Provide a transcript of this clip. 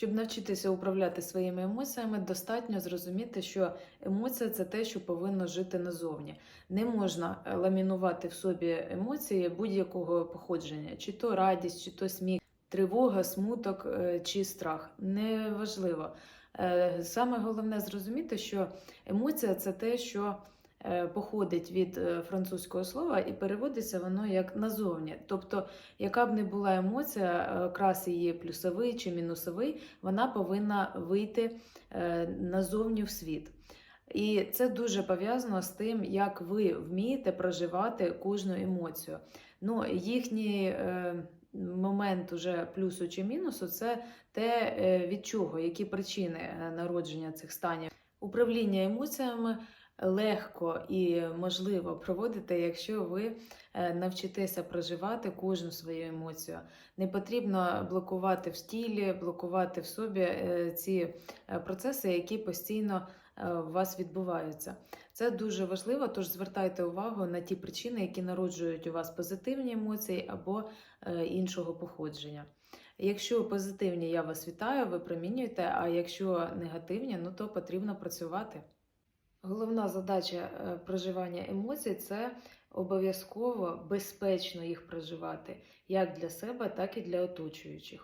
Щоб навчитися управляти своїми емоціями, достатньо зрозуміти, що емоція це те, що повинно жити назовні. Не можна е, ламінувати в собі емоції будь-якого походження, чи то радість, чи то сміх, тривога, смуток е, чи страх. Неважливо. Е, Саме головне зрозуміти, що емоція це те, що походить від е, французького слова і переводиться воно як назовні. Тобто, яка б не була емоція, е, крас її плюсовий чи мінусовий, вона повинна вийти е, назовні в світ. І це дуже пов'язано з тим, як ви вмієте проживати кожну емоцію. Ну, їхній е, момент уже плюсу чи мінусу це те, е, від чого, які причини е, народження цих станів. Управління емоціями легко і можливо проводити, якщо ви е, навчитеся проживати кожну свою емоцію. Не потрібно блокувати в тілі, блокувати в собі е, ці е, процеси, які постійно у вас відбуваються. Це дуже важливо, тож звертайте увагу на ті причини, які народжують у вас позитивні емоції або іншого походження. Якщо позитивні, я вас вітаю, ви промінюєте, а якщо негативні, ну то потрібно працювати. Головна задача е, проживання емоцій це обов'язково безпечно їх проживати як для себе, так і для оточуючих.